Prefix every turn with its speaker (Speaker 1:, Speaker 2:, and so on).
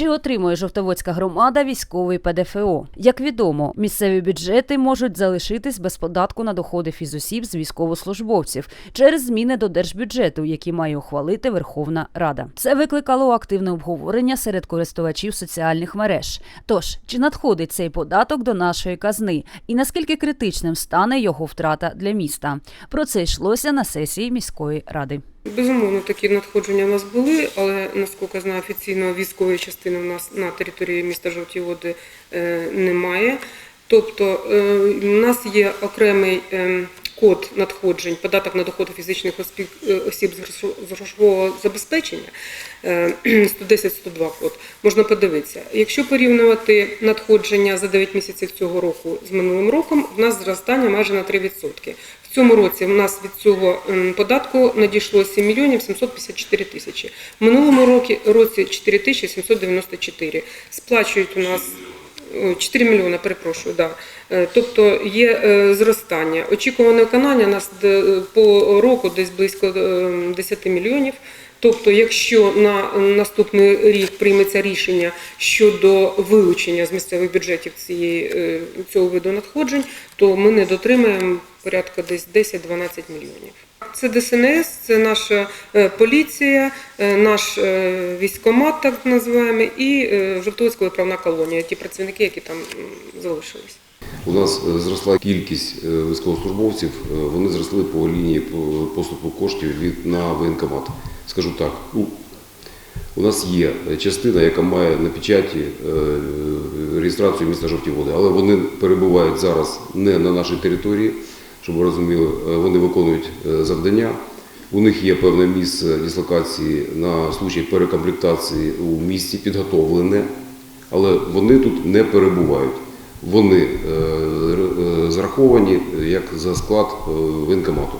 Speaker 1: Чи отримує Жовтоводська громада військовий ПДФО? Як відомо, місцеві бюджети можуть залишитись без податку на доходи фізосіб з військовослужбовців через зміни до держбюджету, які має ухвалити Верховна Рада. Це викликало активне обговорення серед користувачів соціальних мереж. Тож, чи надходить цей податок до нашої казни, і наскільки критичним стане його втрата для міста? Про це йшлося на сесії міської ради.
Speaker 2: Безумовно, такі надходження в нас були, але наскільки я знаю, офіційно військової частини в нас на території міста Жовті Води е, немає. Тобто е, у нас є окремий е, код надходжень, податок на доходи фізичних оспі- е, осіб з грошо- з грошового забезпечення е, 110-102 код. Можна подивитися. Якщо порівнювати надходження за 9 місяців цього року з минулим роком, в нас зростання майже на 3%. В цьому році в нас від цього податку надійшло 7 мільйонів 754 тисячі. В минулому році, році 4 тисячі 794. Сплачують у нас 4 мільйони, перепрошую, да. Е, Тобто є е, зростання. Очікуване виконання у нас по року десь близько е, 10 мільйонів. Тобто, якщо на наступний рік прийметься рішення щодо вилучення з місцевих бюджетів цієї, е, цього виду надходжень, то ми не дотримаємо порядка десь 10-12 мільйонів. Це ДСНС, це наша е, поліція, е, наш е, військкомат, так називаємо, і Жовтоводська виправна колонія, ті працівники, які там залишились.
Speaker 3: У нас зросла кількість військовослужбовців, вони зросли по лінії по- поступу коштів від на воєнкомат. Скажу так, у, нас є частина, яка має на печаті реєстрацію міста Жовті Води, але вони перебувають зараз не на нашій території, щоб ви розуміли, е, вони виконують е, завдання. У них є певне місце дислокації на случай перекомплектації у місті підготовлене, але вони тут не перебувають. Вони е, зараховані як за склад воєнкомату.